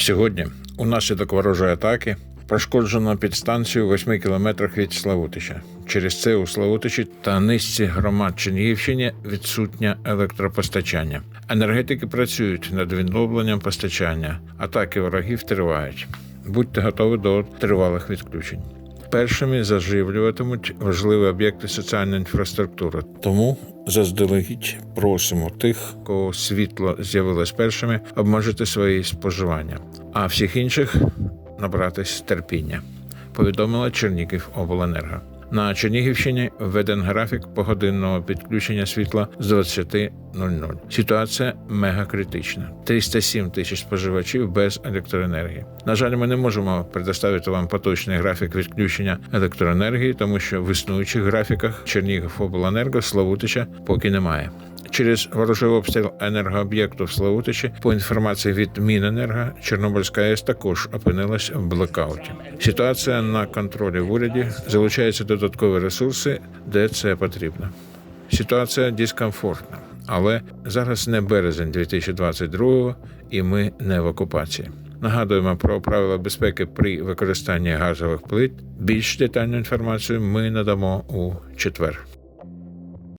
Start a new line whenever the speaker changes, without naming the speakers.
Сьогодні, унаслідок ворожої атаки, пошкоджено підстанцію у 8 кілометрах від Славутича. Через це у Славутичі та низці громад Чернігівщини відсутнє електропостачання. Енергетики працюють над відновленням постачання. Атаки ворогів тривають. Будьте готові до тривалих відключень. Першими заживлюватимуть важливі об'єкти соціальної інфраструктури. Тому заздалегідь просимо тих, кого світло з'явилось першими, обмежити свої споживання, а всіх інших набратись терпіння. Повідомила Чернігів обленерго. На Чернігівщині введен графік погодинного підключення світла з 20.00. Ситуація мегакритична. 307 тисяч споживачів без електроенергії. На жаль, ми не можемо предоставити вам поточний графік відключення електроенергії, тому що в існуючих графіках Чернігів обленерго Славутича поки немає. Через ворожий обстріл енергооб'єкту в Славутичі, по інформації від Міненерго, Чорнобильська АЕС також опинилась в блекауті. Ситуація на контролі в уряді залучаються додаткові ресурси, де це потрібно. Ситуація дискомфортна, але зараз не березень 2022 і ми не в окупації. Нагадуємо про правила безпеки при використанні газових плит. Більш детальну інформацію ми надамо у четвер.